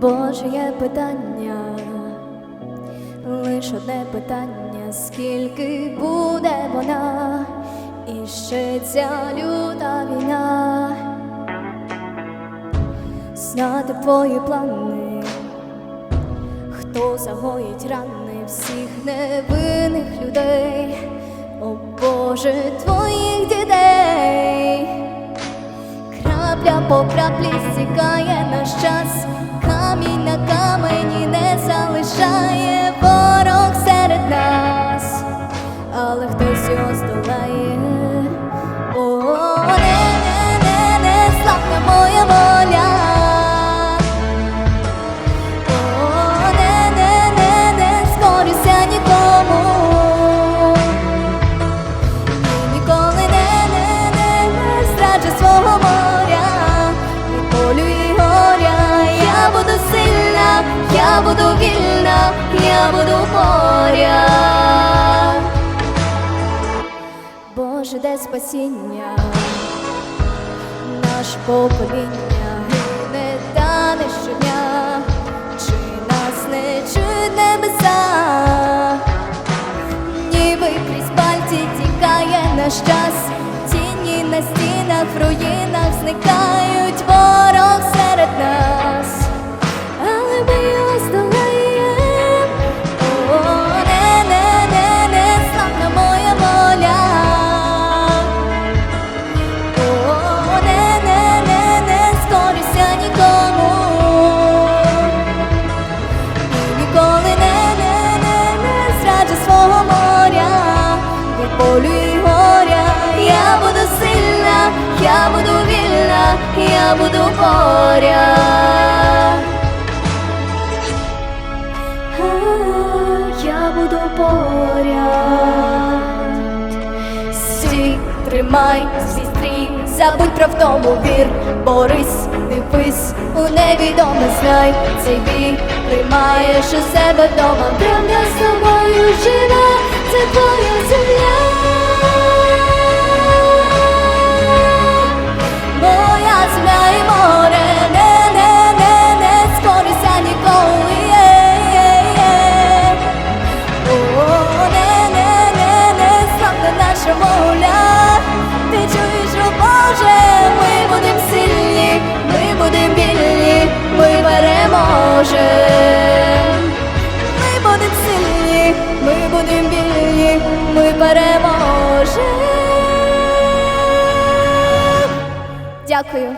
Боже, є питання, лиш одне питання, скільки буде вона, і ще ця люта війна, знати твої плани, хто загоїть рани всіх невинних людей, о Боже, твоїх дітей. Крапля по краплі стікає наш час, камінь на камені не залишає ворог серед нас, але хтось його здолає. О, не, не, не, моя воля. О, не, не, нікому. Ніколи не, не, свого Боже, де спасіння, наше покоління гине та не щодня, чи нас не чують небеса? ніби крізь пальці тікає наш час, тіні на стінах, в руїнах зникають ворог я буду поряд. Я буду поряд. Стій, тримай свій стрій, забудь про втому вір, борись, дивись у невідоме знай, цей бій приймаєш у себе вдома, правда з тобою живе, поля, ти чуєш, о Боже, ми будемо сильні, ми будемо вільні, ми переможемо, ми будемо сильні, ми будемо вільні, ми переможемо. Дякую.